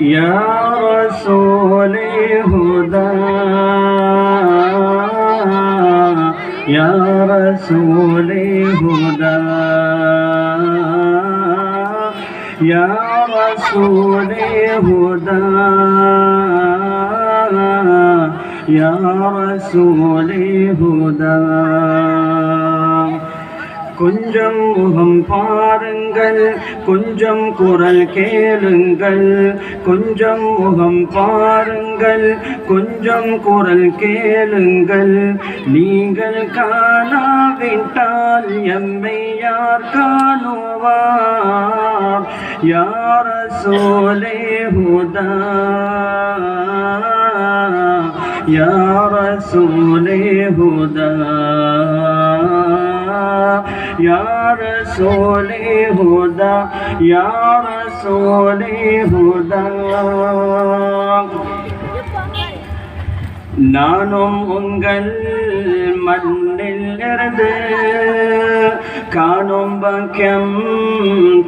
یا رسول خدا یا رسول خدا یا رسول خدا یا رسول خدا கொஞ்சம் முகம் பாருங்கள் கொஞ்சம் குரல் கேளுங்கள் கொஞ்சம் முகம் பாருங்கள் கொஞ்சம் குரல் கேளுங்கள். நீங்கள் காணாவிட்டால் எம்மை யார் காணுவார்? யார சோலே ஹுதா? யார சோலே ஹுதா? یا رسول خدا یا رسول خدا நானும் உங்கள் மண்ணில் இருந்து காணும் பாக்கியம்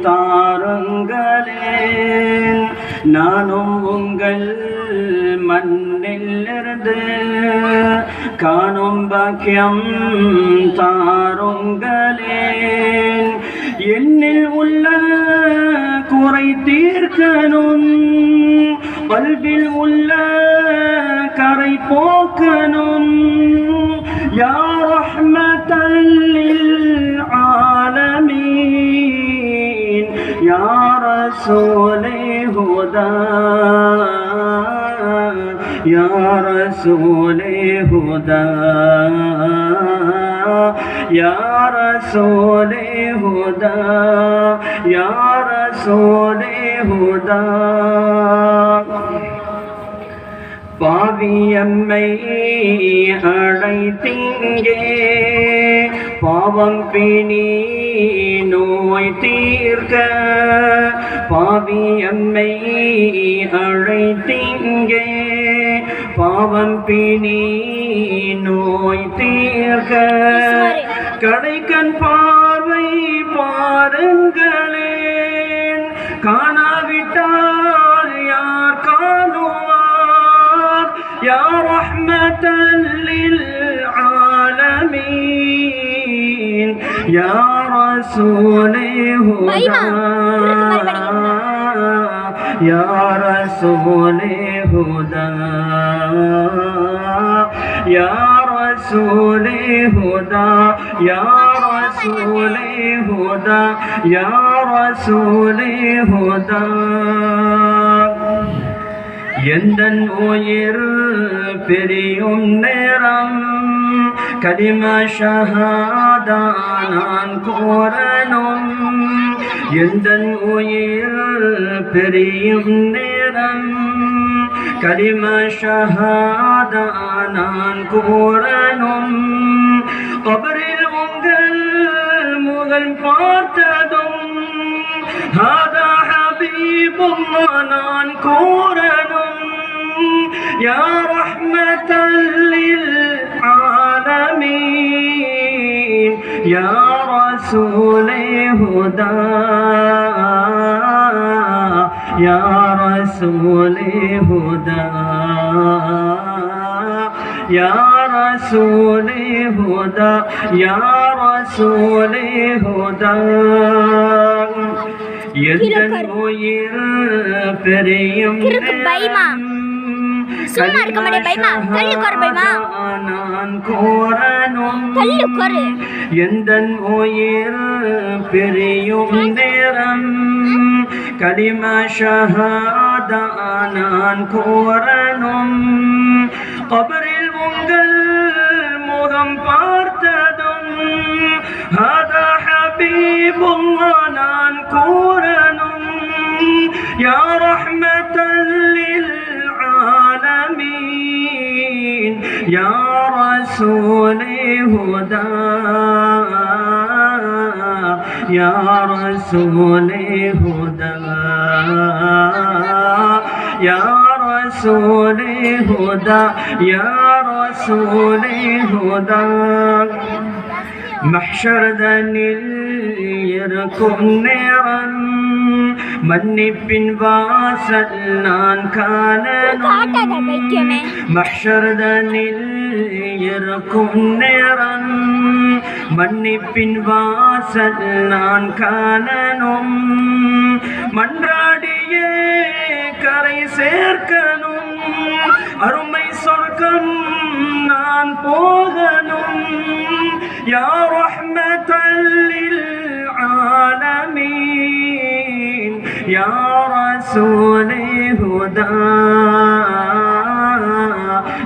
தாருங்களேன். நானும் உங்கள் மண்ணில் காணும் பாக்கியம் தாருங்களேன் என்னில் உள்ள குறை தீர்க்கணும் பல்பில் உள்ள கரை போக்கணும் யா ரஹ்மத்தல்லில் ஆலமீன் யா ரசூலே يا رسول هدى يا رسول هدى يا رسول هدى. பாவியம்மை அழைத்திங்கே. பாவம் பிணி நோய் தீர்க்க பாவியம்மை அழைத்தீங்கே. பாவம் பிணி நோய் தீர்க்க கடைக்கண் பார்வை பாருங்களேன். காணாவிட்டால் யார் காணுவார்? யார் அஹ்மதல்லில் ஆலமீ يا رسول هدى يا رسول هدى يا رسول هدى يا رسول هدى يا رسول هدى எந்தன் உயிர் பிரியும் நேரம் கலிம ஷஹாதான் கூறனும் எந்த உயிர் பெரியும் நேரம் கலிம ஷஹாதான் கூறனும் கபரில் உங்கள் முகல் பார்த்ததும் ஹாதா ஹபீபும் நான் கூறனும் யா ரஹ்மத்தல் يا رسول هدى يا رسول هدى يا رسول هدى يا رسول هدى எந்த உயிர் பெரியும் கிறுக்கு பைமா. சும்மா இருக்க மாட்டே பைமா. தள்ளி உட்காரு பைமா. நான் கோரணும் கல்லுக்கொரு எந்தன் உயிர் பிரியும் நேரம் கலிம ஷஹாதா நான் கூறணும் கபரில் உங்கள் முகம் பார்த்ததும் ஹதா ஹபீபுல்லா நான் கூறணும் யா ரஹ்மத்தல் லில் ஆலமீன் யா ரசூலே هدى يا رسول هدى يا رسول هدى يا رسول هدى محشر ذنيل يركم نيرا. மன்னிப்பின் வாசல் நான் காண காட்டாத பைத்தியமே மஷர்தனில் இருக்கும் நேரம். மன்னிப்பின் வாசல் நான் காணணும். மன்றாடியே கரை சேர்க்கணும். அருமை சொர்க்கம் நான் போகணும். யா يا رسولي هدى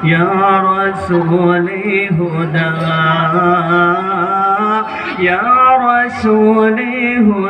يا رسولي هدى يا رسولي هدى